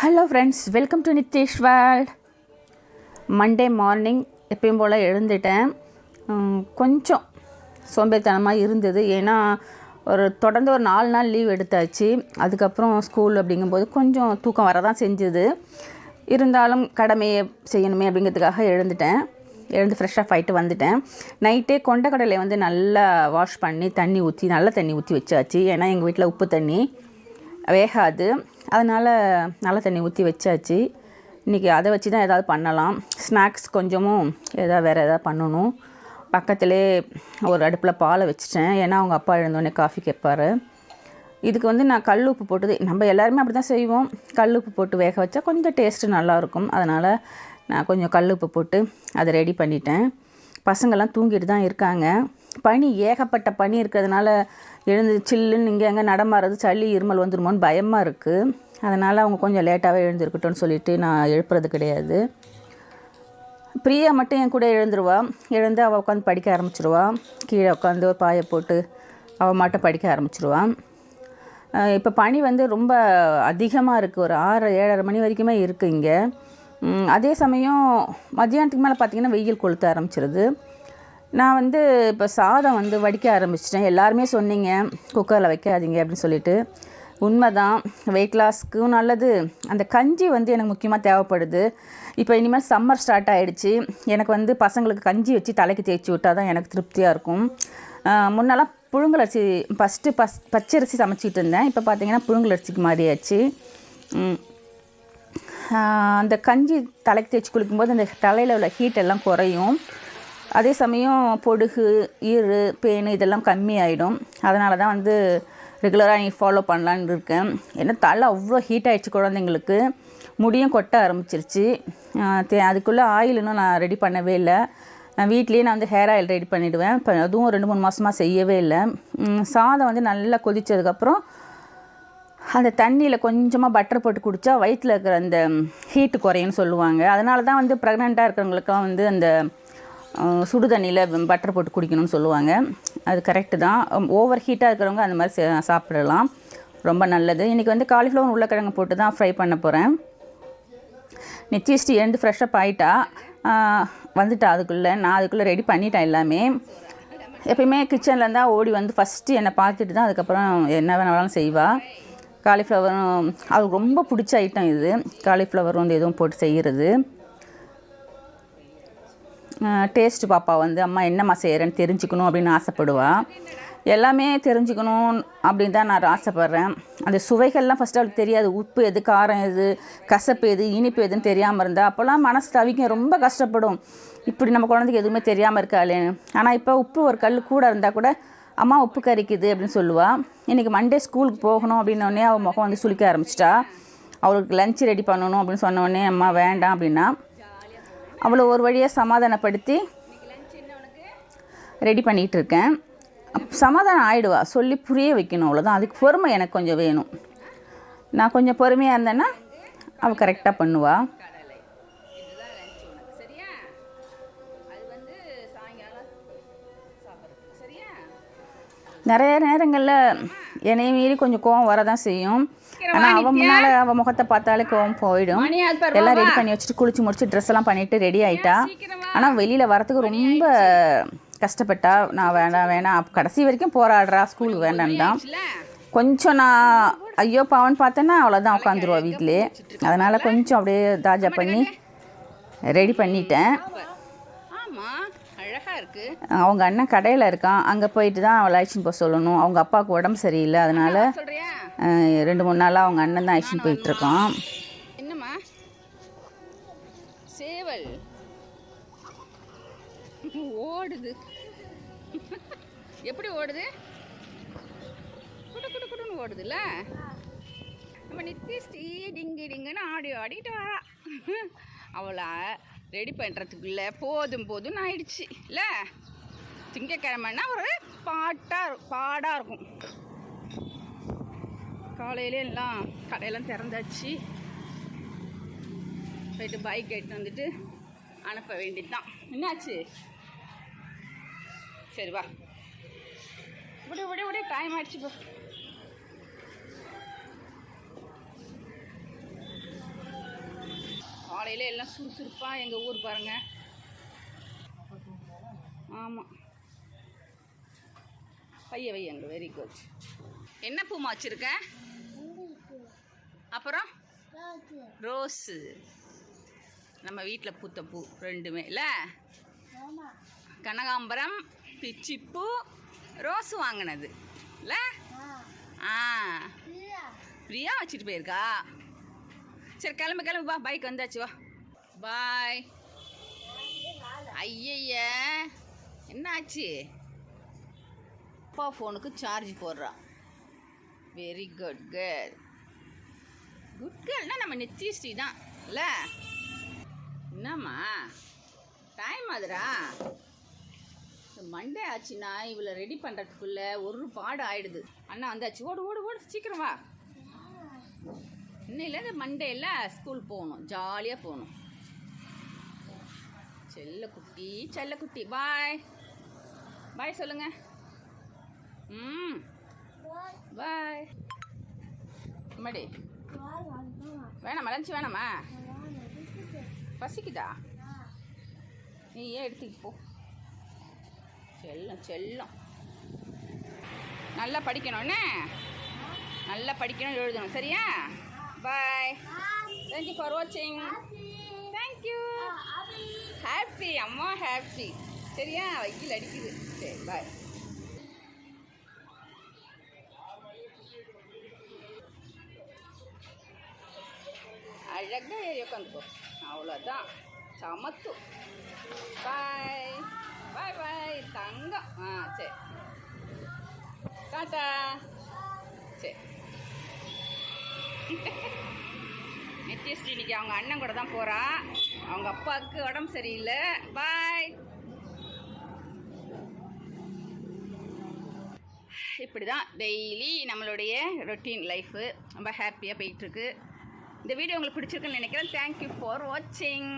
Hello friends welcome to Nithesh world Monday morning எப்பயும் போல் எழுந்துட்டேன். கொஞ்சம் சோம்பேறித்தனமாக இருந்தது. ஏன்னா ஒரு தொடர்ந்து ஒரு நாலு நாள் லீவ் எடுத்தாச்சு. அதுக்கப்புறம் ஸ்கூல் அப்படிங்கும்போது கொஞ்சம் தூக்கம் வரதான் செஞ்சுது. இருந்தாலும் கடமையை செய்யணுமே அப்படிங்கிறதுக்காக எழுந்துட்டேன். எழுந்து ஃப்ரெஷ்ஷாக ஆகிட்டு வந்துட்டேன். நைட்டே கொண்டக்கடலை வந்து நல்லா வாஷ் பண்ணி தண்ணி ஊற்றி நல்ல தண்ணி ஊற்றி வச்சாச்சு. ஏன்னா எங்கள் வீட்டில் உப்பு தண்ணி வேகாது. அதனால் நல்ல தண்ணி ஊற்றி வச்சாச்சு. இன்றைக்கி அதை வச்சு தான் ஏதாவது பண்ணலாம். ஸ்நாக்ஸ் கொஞ்சமும் எதாவது வேறு எதாவது பண்ணணும். பக்கத்திலே ஒரு அடுப்பில் பாலை வச்சுட்டேன். ஏன்னா அவங்க அப்பா எழுந்தோடனே காஃபி கேட்பாரு. இதுக்கு வந்து நான் கல் உப்பு போட்டு நம்ம எல்லாருமே அப்படி தான் செய்வோம். கல் உப்பு போட்டு வேக வச்சா கொஞ்சம் டேஸ்ட்டு நல்லாயிருக்கும் அதனால் நான் கொஞ்சம் கல் உப்பு போட்டு அதை ரெடி பண்ணிட்டேன். பசங்கள்லாம் தூங்கிட்டு தான் இருக்காங்க. பனி ஏகப்பட்ட பனி இருக்கிறதுனால எழுந்து சில்லுன்னு இங்கே எங்கே நடமாறது சளி இருமல் வந்துருமோன்னு பயமாக இருக்குது அதனால் அவங்க கொஞ்சம் லேட்டாகவே எழுந்திருக்கட்டும்னு சொல்லிட்டு நான் எழுப்புறது கிடையாது. பிரியா மட்டும் என் கூட எழுந்துருவா. எழுந்து அவள் உட்காந்து படிக்க ஆரம்பிச்சிருவா. கீழே உட்காந்து ஒரு பாயை போட்டு அவள் மட்டும் படிக்க ஆரம்பிச்சிருவான் இப்போ பனி வந்து ரொம்ப அதிகமாக இருக்குது ஒரு ஆறு ஏழரை மணி வரைக்குமே இருக்குது இங்கே. அதே சமயம் மத்தியானத்துக்கு மேலே பார்த்திங்கன்னா வெயில் கொளுத்த ஆரம்பிச்சிருது. நான் வந்து இப்போ சாதம் வந்து வடிக்க ஆரம்பிச்சிட்டேன். எல்லாருமே சொன்னீங்க குக்கரில் வைக்காதீங்க அப்படின்னு சொல்லிட்டு. உண்மைதான். வெயிட் லாஸ்க்கும் நல்லது. அந்த கஞ்சி வந்து எனக்கு முக்கியமாக தேவைப்படுது. இப்போ இனிமேல் சம்மர் ஸ்டார்ட் ஆகிடுச்சு எனக்கு வந்து பசங்களுக்கு கஞ்சி வச்சு தலைக்கு தேய்ச்சி விட்டால் தான் எனக்கு திருப்தியாக இருக்கும். முன்னெல்லாம் புழுங்கலரிசி ஃபஸ்ட்டு பஸ் பச்சரிசி சமைச்சிட்டு இருந்தேன். இப்போ பார்த்தீங்கன்னா புழுங்கலரிசிக்கு மாறியாச்சு. அந்த கஞ்சி தலைக்கு தேய்ச்சி குளிக்கும்போது அந்த தலையில் உள்ள ஹீட் எல்லாம் குறையும். அதே சமயம் பொடுகு ஈறு பேனு இதெல்லாம் கம்மியாயிடும். அதனால தான் வந்து ரெகுலராக நீ ஃபாலோ பண்ணலான்னு இருக்கேன். ஏன்னா தலை அவ்வளோ ஹீட் ஆகிடுச்சு குழந்தைங்களுக்கு. முடியும் கொட்ட ஆரம்பிச்சிருச்சு. அதுக்குள்ளே ஆயில் இன்னும் நான் ரெடி பண்ணவே இல்லை. நான் வீட்லேயே நான் வந்து ஹேர் ஆயில் ரெடி பண்ணிவிடுவேன் இப்போ அதுவும் ரெண்டு மூணு மாதமாக செய்யவே இல்லை. சாதம் வந்து நல்லா கொதித்ததுக்கப்புறம் அந்த தண்ணியில் கொஞ்சமாக பட்டர் போட்டு குடித்தா வயிற்றில் இருக்கிற அந்த ஹீட்டு குறையும்னு சொல்லுவாங்க. அதனால தான் வந்து ப்ரெக்னெண்ட்டாக இருக்கிறவங்களுக்கெல்லாம் வந்து அந்த சுடு தண்ணியில் பட்டர் போட்டு குடிக்கணும்னு சொல்லுவாங்க. அது கரெக்டு தான். ஓவர் ஹீட்டாக இருக்கிறவங்க அந்த மாதிரி சாப்பிடலாம். ரொம்ப நல்லது. இன்றைக்கி வந்து காலிஃப்ளவர் உருளைக்கிழங்கு போட்டு தான் ஃப்ரை பண்ண போகிறேன் நிச்சயிஸ்டி எழுந்து ஃப்ரெஷ்அப் ஆகிட்டா வந்துட்டா அதுக்குள்ளே. நான் அதுக்குள்ளே ரெடி பண்ணிட்டேன் எல்லாமே. எப்பயுமே கிச்சனில் இருந்தால் ஓடி வந்து ஃபஸ்ட்டு என்னை பார்த்துட்டு தான் அதுக்கப்புறம் என்ன வேணாலும் செய்வாள் காலிஃப்ளவரும் அது ரொம்ப பிடிச்ச ஐட்டம் இது. காலிஃப்ளவர் வந்து எதுவும் போட்டு செய்கிறது டேஸ்ட் பாப்பா வந்து அம்மா என்னம்மா செய்கிறேன்னு தெரிஞ்சுக்கணும் அப்படின்னு ஆசைப்படுவாள் எல்லாமே தெரிஞ்சுக்கணும் அப்படின்னு தான் நான் ஆசைப்பட்றேன். அந்த சுவைகள்லாம் ஃபஸ்ட்டு அவளுக்கு தெரியாது. உப்பு எது காரம் எது கசப்பு எது இனிப்பு எதுன்னு தெரியாமல் இருந்தால் அப்போல்லாம் மனசு தவிக்க ரொம்ப கஷ்டப்படும். இப்படி நம்ம குழந்தைக்கு எதுவுமே தெரியாமல் இருக்காளேன்னு ஆனால் இப்போ உப்பு ஒரு கல் கூட இருந்தால் கூட அம்மா உப்பு கறிக்குது அப்படின்னு சொல்லுவாள் இன்றைக்கி மண்டே ஸ்கூலுக்கு போகணும் அப்படின்னோடனே அவள் முகம் வந்து சுளிக்க ஆரம்பிச்சிட்டா. அவளுக்கு லஞ்ச் ரெடி பண்ணணும் அப்படின்னு சொன்ன உடனே அம்மா வேண்டாம் அப்படின்னா அவளை ஒரு வழியாக சமாதானப்படுத்தி ரெடி பண்ணிகிட்டு இருக்கேன் சமாதானம் ஆகிடுவா சொல்லி புரிய வைக்கணும் அவ்வளோதான் அதுக்கு பொறுமை எனக்கு கொஞ்சம் வேணும். நான் கொஞ்சம் பொறுமையாக இருந்தேன்னா அவள் கரெக்டாக பண்ணுவாள் நிறைய நேரங்களில் என்னைய மீறி கொஞ்சம் கோவம் வரதான் செய்யும். ஆனால் அவன் முன்னால் அவன் முகத்தை பார்த்தாலே கோவம் போயிடும். எல்லாம் ரெடி பண்ணி வச்சுட்டு குளிச்சு முடிச்சு ட்ரெஸ் எல்லாம் பண்ணிட்டு ரெடி ஆயிட்டா. ஆனால் வெளியில் வரத்துக்கு ரொம்ப கஷ்டப்பட்டா நான் வேண்டாம் வேணாம் அப்ப கடைசி வரைக்கும் போராடுறா ஸ்கூலுக்கு வேண்டாம்தான். கொஞ்சம் நான் ஐயோ பாவன் பார்த்தேன்னா அவ்வளோதான் உட்காந்துருவா வீட்டிலே அதனால் கொஞ்சம் அப்படியே தாஜா பண்ணி ரெடி பண்ணிட்டேன். அவங்க அண்ணன் கடையில் இருக்கான். அங்கே போயிட்டு தான் அவளை அழைச்சின்னு போக சொல்லணும். அவங்க அப்பாவுக்கு உடம்பு சரியில்லை. அதனால் ரெண்டு மூணு நாளாக அவங்க அண்ணன் தான் அழைச்சின்னு போயிட்டுருக்கான் என்னம்மா? சேவல். ஓடுது. எப்படி ஓடுது? குடு குடு குடுன்னு ஓடுதுல்ல? நம்ம நித்திஸ்டி டிங்கி டிங்குன்னு ஆடி ஆடிட்டு. வரா அவளை ரெடி பண்ணுறதுக்குள்ளே போதும் போதும்னு ஆயிடுச்சு. இல்லை? திங்கக்கிழமைனா ஒரு பாட்டாக பாடாக இருக்கும். காலையிலே எல்லாம் கடையெல்லாம் திறந்தாச்சு. போயிட்டு பைக் எடுத்து வந்துட்டு அனுப்ப வேண்டியது தான் என்னாச்சு? சரி வா. விடு விடு விடு டைம் ஆயிடுச்சு போ. காலையில் எல்லாம் சுறுசுறுப்பாக எங்கள் ஊர் பாருங்க. ஆமாம் பைய வையங்க வெரி குட் என்ன பூமா வச்சுருக்க அப்புறம்? ரோஸு. நம்ம வீட்டில் பூத்த பூ ரெண்டுமே இல்லை? கனகாம்பரம் பிச்சிப்பூ ரோஸ் வாங்கினது இல்லை? ஆ. பிரியா வச்சுட்டு போயிருக்கா? சரி கிளம்பு கிளம்பு வா பைக் வந்தாச்சு வா. பாய் ஐயய்ய என்ன ஆச்சு அப்பா ஃபோனுக்கு சார்ஜ் போடுறா. வெரி குட் கேர்ள் குட் கேர்ள்னா நம்ம நித்யஸ்ரீ தான் இல்லை? என்னம்மா? டைம் ஆகுதுடா. மண்டே ஆச்சுன்னா இவளை ரெடி பண்ணுறதுக்குள்ளே ஒரு பாடு ஆயிடுது. அண்ணா வந்தாச்சு ஓடு ஓடு ஓடு சீக்கிரம் வா. இன்னையிலேருந்து மண்டேல ஸ்கூல் போகணும். ஜாலியாக போகணும். செல்லக்குட்டி செல்லக்குட்டி பாய் பாய் சொல்லுங்க. ம். பாய் மடி வேணாமா? லஞ்ச் வேணாமா? பசிக்குதா? நீ ஏன் எடுத்துக்கு போ. செல்லம் செல்லம். நல்லா படிக்கணும்னே நல்லா படிக்கணும் எழுதணும். சரியா? பாய் தேங்க்யூ ஃபார் வாட்சிங் தேங்க்யூ ஹாப்பி அம்மா ஹாப்பி சரியா வைக்கில் அடிக்குது சரி பாய் அழகாக ஏறி உட்காந்துக்கோ அவ்வளோதான் சமத்து பாய் பாய் பாய் தங்கம் ஆ சரி டாட்டா சரி நித்யஸ்ரீ இன்னைக்கு அவங்க அண்ணன் கூட தான் போகிறா அவங்க அப்பாவுக்கு உடம்பு சரியில்லை. பாய் இப்படி தான் டெய்லி நம்மளுடைய ரொட்டீன் லைஃபு ரொம்ப ஹாப்பியாக போயிட்டுருக்கு. இந்த வீடியோ உங்களுக்கு பிடிச்சிருக்குன்னு நினைக்கிறேன். தேங்க்யூ ஃபார் வாட்சிங்